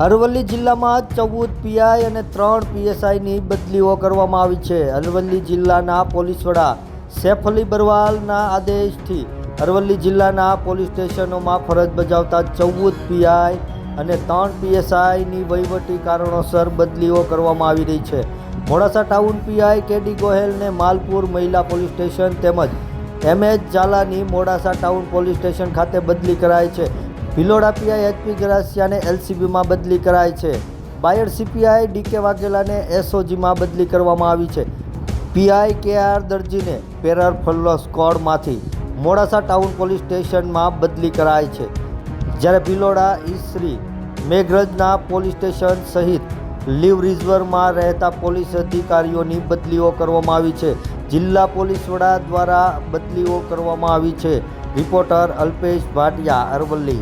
અરવલ્લી જિલ્લામાં ચૌદ પીઆઈ અને ત્રણ પીએસઆઈની બદલીઓ કરવામાં આવી છે. અરવલ્લી જિલ્લાના પોલીસ વડા સૈફ અલી બરવાલના આદેશથી અરવલ્લી જિલ્લાના પોલીસ સ્ટેશનોમાં ફરજ બજાવતા ચૌદ પીઆઈ અને ત્રણ પીએસઆઈની વહીવટી કારણોસર બદલીઓ કરવામાં આવી રહી છે. મોડાસા ટાઉન પીઆઈ કેડી ગોહેલને માલપુર મહિલા પોલીસ સ્ટેશન તેમજ એમએચ ઝાલાની મોડાસા ટાઉન પોલીસ સ્ટેશન ખાતે બદલી કરાઈ છે. ભિલોડા પીઆઈ એચપી ગરાસિયાને એલસીબીમાં બદલી કરાઈ છે. બાયડ સીપીઆઈ ડીકે વાઘેલાને એસઓજીમાં બદલી કરવામાં આવી છે. પીઆઈ કે આર દરજીને પેરર ફલ્લો સ્કોડમાંથી મોડાસા ટાઉન પોલીસ સ્ટેશનમાં બદલી કરાઈ છે. જ્યારે ભિલોડા ઈશ્રી મેઘરજના પોલીસ સ્ટેશન સહિત લીવ રિઝર્વમાં રહેતા પોલીસ અધિકારીઓની બદલીઓ કરવામાં આવી છે. જિલ્લા પોલીસ વડા દ્વારા બદલીઓ કરવામાં આવી છે. રિપોર્ટર અલ્પેશ ભાટિયા અરવલ્લી.